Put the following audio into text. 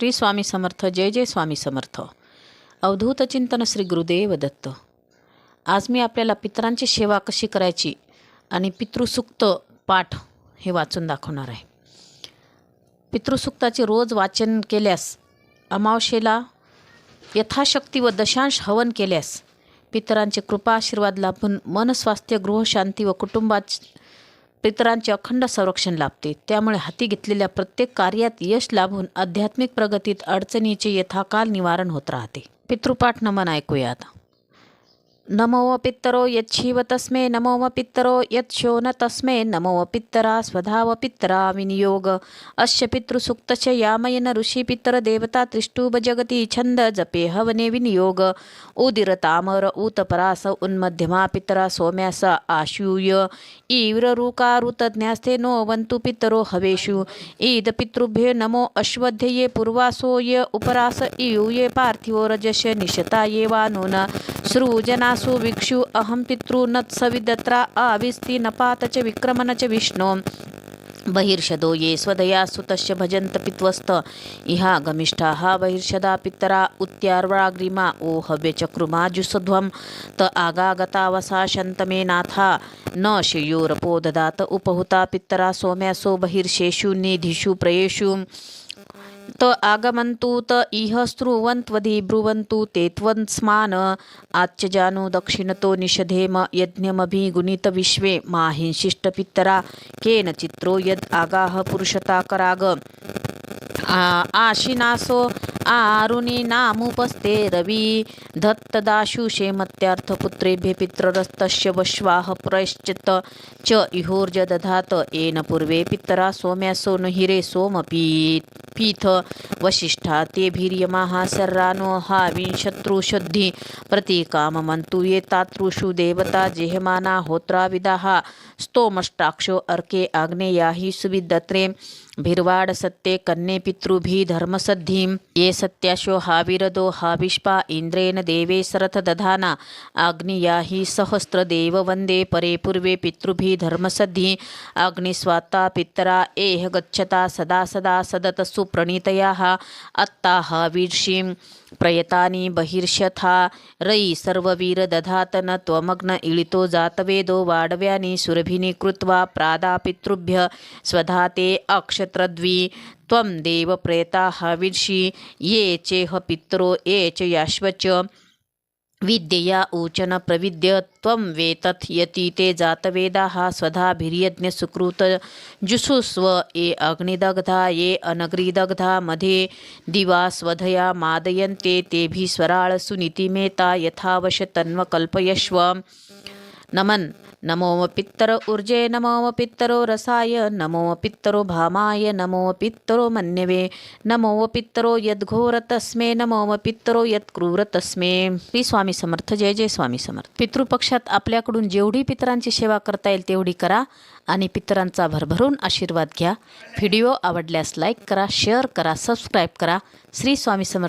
श्री स्वामी समर्थ जय जय स्वामी समर्थ. अवधूत चिंतन श्री गुरुदेव दत्त. आज मी आपल्याला पितरांची सेवा कशी करायची आणि पितृसुक्त पाठ हे वाचून दाखवणार आहे. पितृसुक्ताचे रोज वाचन केल्यास अमावशेला यथाशक्ती व दशांश हवन केल्यास पितरांचे कृपा आशीर्वाद लाभून मनस्वास्थ्य गृहशांती व कुटुंबात पितरांचे अखंड संरक्षण लाभते. त्यामुळे हाती घेतलेल्या प्रत्येक कार्यात यश लाभून आध्यात्मिक प्रगतीत अडचणीचे यथाकाल निवारण होत राहते. पितृपाठ नमन ऐकूयात. नमो पित्तरो यच्छिव तस्मे नमो पित्तरो यच्छो न तस्मे नमो पित्तरा स्वधाव पित्तरा विनियोग अस्य पितृसूक्तश यामयन ऋषी पित्तर देवता त्रिष्टुभ जगती छंद जपे हवने विनियोग। उदिर तामर उन्मध्यमा पितरा सौम्यास आशूय। ईव्ररुकारुतज्ञास्ते नो वन्तु पितरो हवेषु। ईद पितृभ्ये नमो अश्वध्यये पूर्वासो य उपरास इयूये पार्थिवो रजस्य निशता ये वा नून सृजना वासु विक्षु अहं पितॄनत्सविदत्रा आविस्ति नपात च विक्रमण च विष्णो। बहिर्षदो ये स्वदया सुतस्य भजन्त पित्वस्त। इहा गमिष्ठाः बहिर्षदा पितरा उत्यार्वाग्रिमा। ओ हव्यचक्रुमाजुसध्वं त आगागतावसा शन्तमे नाथा। न शियोरपो ददात उपहुता पितरा सोम्यासो बहिर्षेषु निधिषु प्रयेषु त आगमन्तु त इह स्त्रुवन्त्वधि ब्रुवन्तु ते त्वन्स्मान आच्यजानु दक्षिणतो निषधेम यज्ञमभिगुणितविश्वे माहिंशिष्टपित्तरा केन चित्रो यद् आगाह पुरुषताकराग आ- आशिनासो आरुणि नामुपस्ते रवि। दत्तदाशुषे मत्यार्थपुत्रेभ्य पितरस्तस्य वश्वाह प्रयश्चित्त। च इहोर्ज दधात येन पूर्वे पितरा सोम्या न हिरे सोमपी पीथ वसिष्ठा तेभिर्यमाः सर्रानो हा विंशत्रुशुद्धि प्रतीकाममन्तु ये तातृषु देवता जेहमाना होत्राविदाः। स्तोमष्टाक्षो अर्के आग्नेया हि सुविदत्रे भिर्वाड सत्ते कन्ये पितृभिः धर्मसद्धिं ये सत्याशो हाविरदो हाविष्पा इन्द्रेण देवे सरथ दधाना। आग्निया हि सहस्रदेव वंदे परे पूर्वे पितृभिः धर्मसद्धि। अग्निस्वाता पितरा एह गच्छता सदा सदा सदत सुप्रणीतया अत्ता हावीर्षीं प्रयतानि बहिर्षथा रयि सर्ववीर दधात न त्वमग्न इळितो जातवेदो वाडव्यानि सुरभिनी कृत्वा प्रादापितृभ्य स्वधाते अक्षत्रद्वी त्वं देव प्रेताः विर्षि ये चेह पित्रो ये च याश्वच विद्यया ऊचन प्रविद्य त्वं वेतत् यति ते जातवेदाः स्वधाभिर्यज्ञ ये अग्निदग्धा ये अनग्रिदग्धा मध्ये दिवा स्वधया मादयन्ते तेभिः स्वराळसुनीतिमेता यथावश तन्वकल्पयश्व। नमन्। नमो पित्तर ऊर्जे नमो पित्तरो रसाय नमो पित्तरो भामाय नमो पित्तरो मन्यवे नमो पित्तरो यद्घोर तस्मे नमो पित्तरो यत्क्रूर तस्मे। श्री स्वामी समर्थ जय जय स्वामी समर्थ। पितृपक्षात आपल्याकडून जेवढी पितरांची सेवा करता येईल तेवढी करा आणि पितरांचा भरभरून आशीर्वाद घ्या. व्हिडिओ आवडल्यास लाईक करा शेअर करा सबस्क्राईब करा. श्री स्वामी समर्थ.